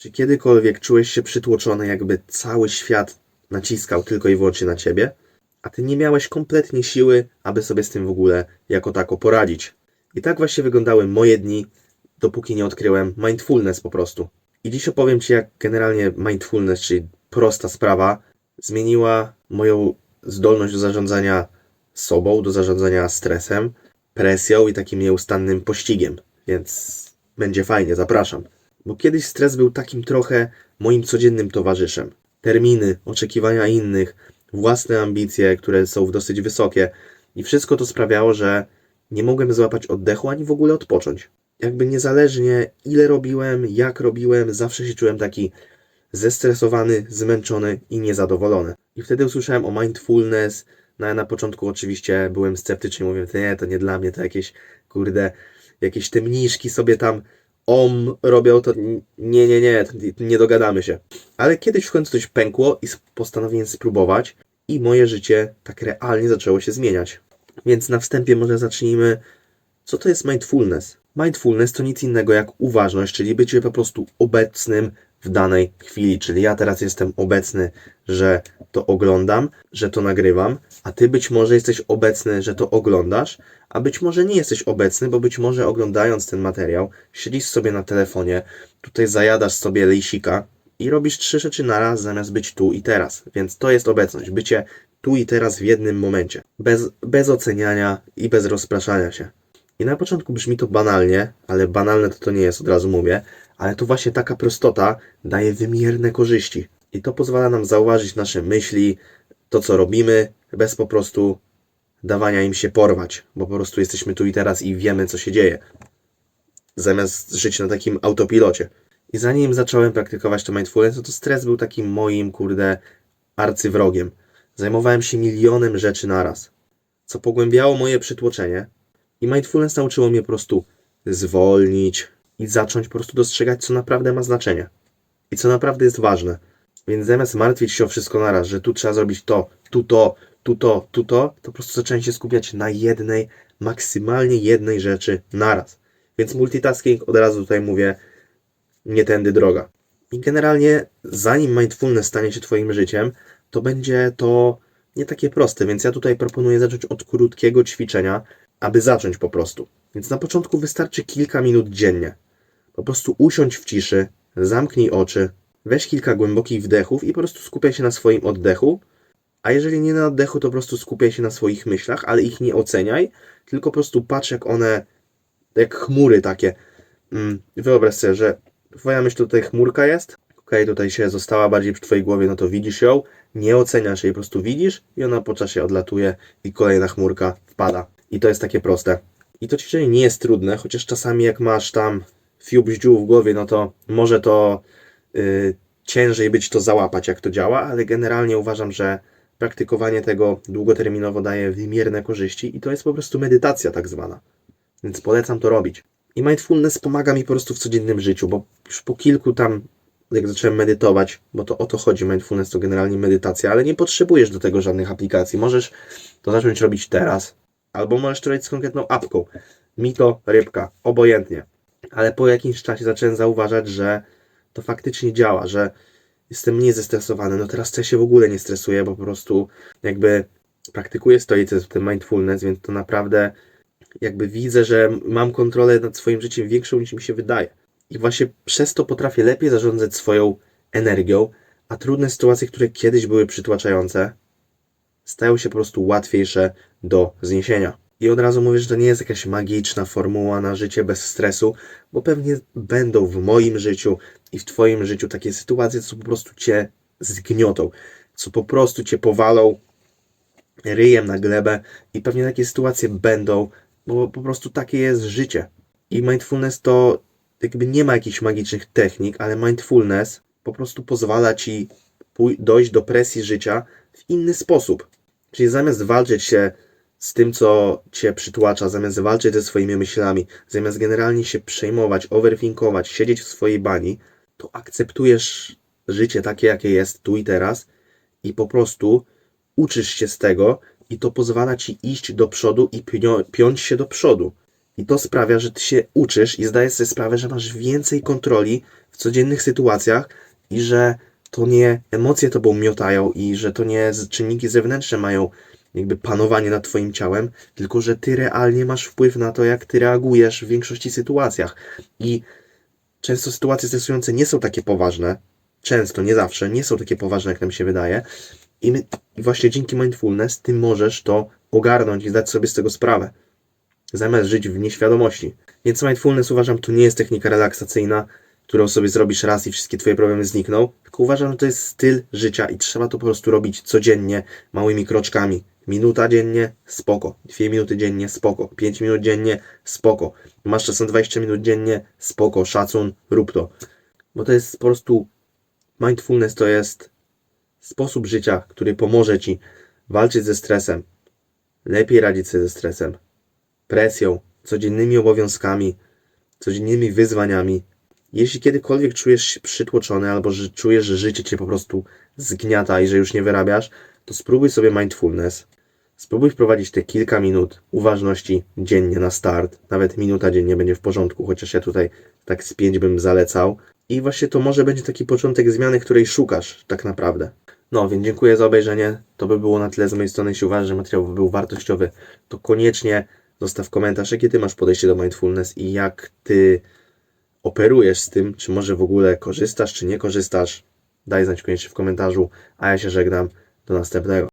Czy kiedykolwiek czułeś się przytłoczony, jakby cały świat naciskał tylko i wyłącznie na ciebie, a ty nie miałeś kompletnie siły, aby sobie z tym w ogóle jako tako poradzić? I tak właśnie wyglądały moje dni, dopóki nie odkryłem mindfulness po prostu. I dziś opowiem Ci, jak generalnie mindfulness, czyli prosta sprawa, zmieniła moją zdolność do zarządzania sobą, do zarządzania stresem, presją i takim nieustannym pościgiem. Więc będzie fajnie, zapraszam. Bo kiedyś stres był takim trochę moim codziennym towarzyszem. Terminy, oczekiwania innych, własne ambicje, które są dosyć wysokie, i wszystko to sprawiało, że nie mogłem złapać oddechu ani w ogóle odpocząć. Jakby niezależnie ile robiłem, jak robiłem, zawsze się czułem taki zestresowany, zmęczony i niezadowolony. I wtedy usłyszałem o mindfulness. No na początku oczywiście byłem sceptyczny, mówię, nie, to nie dla mnie, to jakieś, kurde, jakieś te mniszki sobie tam om robią, to nie, nie, nie, nie dogadamy się. Ale kiedyś w końcu coś pękło i postanowiłem spróbować i moje życie tak realnie zaczęło się zmieniać. Więc na wstępie może zacznijmy, co to jest mindfulness? Mindfulness to nic innego jak uważność, czyli bycie po prostu obecnym w danej chwili. Czyli ja teraz jestem obecny, że to oglądam, że to nagrywam, a ty być może jesteś obecny, że to oglądasz, a być może nie jesteś obecny, bo być może oglądając ten materiał, siedzisz sobie na telefonie, tutaj zajadasz sobie lejsika i robisz trzy rzeczy naraz zamiast być tu i teraz. Więc to jest obecność, bycie tu i teraz w jednym momencie, bez, bez oceniania i bez rozpraszania się. I na początku brzmi to banalnie, ale banalne to to nie jest, od razu mówię, ale to właśnie taka prostota daje wymierne korzyści. I to pozwala nam zauważyć nasze myśli, to co robimy, bez po prostu dawania im się porwać, bo po prostu jesteśmy tu i teraz i wiemy, co się dzieje. Zamiast żyć na takim autopilocie. I zanim zacząłem praktykować to mindfulness, no to stres był takim moim, kurde, arcywrogiem. Zajmowałem się milionem rzeczy naraz, co pogłębiało moje przytłoczenie. I mindfulness nauczyło mnie po prostu zwolnić i zacząć po prostu dostrzegać, co naprawdę ma znaczenie i co naprawdę jest ważne. Więc zamiast martwić się o wszystko naraz, że tu trzeba zrobić to, tu to, tu to, tu to, to po prostu zacząłem się skupiać na jednej, maksymalnie jednej rzeczy naraz. Więc multitasking od razu tutaj mówię, nie tędy droga. I generalnie, zanim mindfulness stanie się Twoim życiem, to będzie to nie takie proste, więc ja tutaj proponuję zacząć od krótkiego ćwiczenia, aby zacząć po prostu. Więc na początku wystarczy kilka minut dziennie. Po prostu usiądź w ciszy, zamknij oczy, weź kilka głębokich wdechów i po prostu skupiaj się na swoim oddechu. A jeżeli nie na oddechu, to po prostu skupiaj się na swoich myślach, ale ich nie oceniaj, tylko po prostu patrz, jak one, jak chmury takie. Mm, Wyobraź sobie, że twoja myśl tutaj chmurka jest, okej, tutaj się została bardziej przy twojej głowie, no to widzisz ją, nie oceniasz jej, po prostu widzisz i ona po czasie odlatuje i kolejna chmurka wpada. I to jest takie proste. I to ćwiczenie nie jest trudne, chociaż czasami jak masz tam fiu bździu w głowie, no to może to ciężej być to załapać, jak to działa, ale generalnie uważam, że praktykowanie tego długoterminowo daje wymierne korzyści i to jest po prostu medytacja tak zwana. Więc polecam to robić. I mindfulness pomaga mi po prostu w codziennym życiu, bo już po kilku tam, jak zacząłem medytować, bo to o to chodzi, mindfulness to generalnie medytacja, ale nie potrzebujesz do tego żadnych aplikacji. Możesz to zacząć robić teraz, albo możesz to robić z konkretną apką. Mito, rybka, obojętnie. Ale po jakimś czasie zacząłem zauważać, że to faktycznie działa, że jestem mniej zestresowany. No teraz ja się w ogóle nie stresuję, bo po prostu jakby praktykuję stoicyzm, ten mindfulness, więc to naprawdę jakby widzę, że mam kontrolę nad swoim życiem większą niż mi się wydaje. I właśnie przez to potrafię lepiej zarządzać swoją energią, a trudne sytuacje, które kiedyś były przytłaczające, stają się po prostu łatwiejsze do zniesienia. I od razu mówię, że to nie jest jakaś magiczna formuła na życie bez stresu, bo pewnie będą w moim życiu i w Twoim życiu takie sytuacje, co po prostu Cię zgniotą, co po prostu Cię powalą ryjem na glebę i pewnie takie sytuacje będą, bo po prostu takie jest życie. I mindfulness to jakby nie ma jakichś magicznych technik, ale mindfulness po prostu pozwala Ci dojść do presji życia w inny sposób. Czyli zamiast walczyć się z tym, co cię przytłacza, zamiast walczyć ze swoimi myślami, zamiast generalnie się przejmować, overthinkować, siedzieć w swojej bani, to akceptujesz życie takie, jakie jest tu i teraz i po prostu uczysz się z tego i to pozwala ci iść do przodu i piąć się do przodu. I to sprawia, że ty się uczysz i zdajesz sobie sprawę, że masz więcej kontroli w codziennych sytuacjach i że to nie emocje tobą miotają i że to nie czynniki zewnętrzne mają jakby panowanie nad twoim ciałem, tylko że ty realnie masz wpływ na to, jak ty reagujesz w większości sytuacjach. I często sytuacje stresujące nie są takie poważne, często, nie zawsze, nie są takie poważne, jak nam się wydaje. I, my, właśnie dzięki mindfulness ty możesz to ogarnąć i zdać sobie z tego sprawę zamiast żyć w nieświadomości. Więc mindfulness uważam, to nie jest technika relaksacyjna, którą sobie zrobisz raz i wszystkie twoje problemy znikną, tylko uważam, że to jest styl życia i trzeba to po prostu robić codziennie, małymi kroczkami. Minuta dziennie, spoko. Dwie minuty dziennie, spoko. Pięć minut dziennie, spoko. Masz czasem 20 minut dziennie, spoko. Szacun, rób to. Bo to jest po prostu mindfulness to jest sposób życia, który pomoże ci walczyć ze stresem, lepiej radzić sobie ze stresem, presją, codziennymi obowiązkami, codziennymi wyzwaniami. Jeśli kiedykolwiek czujesz się przytłoczony albo że czujesz, że życie cię po prostu zgniata i że już nie wyrabiasz, to spróbuj sobie mindfulness. Spróbuj wprowadzić te kilka minut uważności dziennie na start. Nawet minuta dziennie będzie w porządku, chociaż ja tutaj tak z pięć bym zalecał. I właśnie to może będzie taki początek zmiany, której szukasz tak naprawdę. No, więc dziękuję za obejrzenie. To by było na tyle z mojej strony. Jeśli uważasz, że materiał był wartościowy, to koniecznie zostaw komentarz, jakie ty masz podejście do mindfulness i jak ty operujesz z tym, czy może w ogóle korzystasz, czy nie korzystasz. Daj znać koniecznie w komentarzu, a ja się żegnam. Do następnego.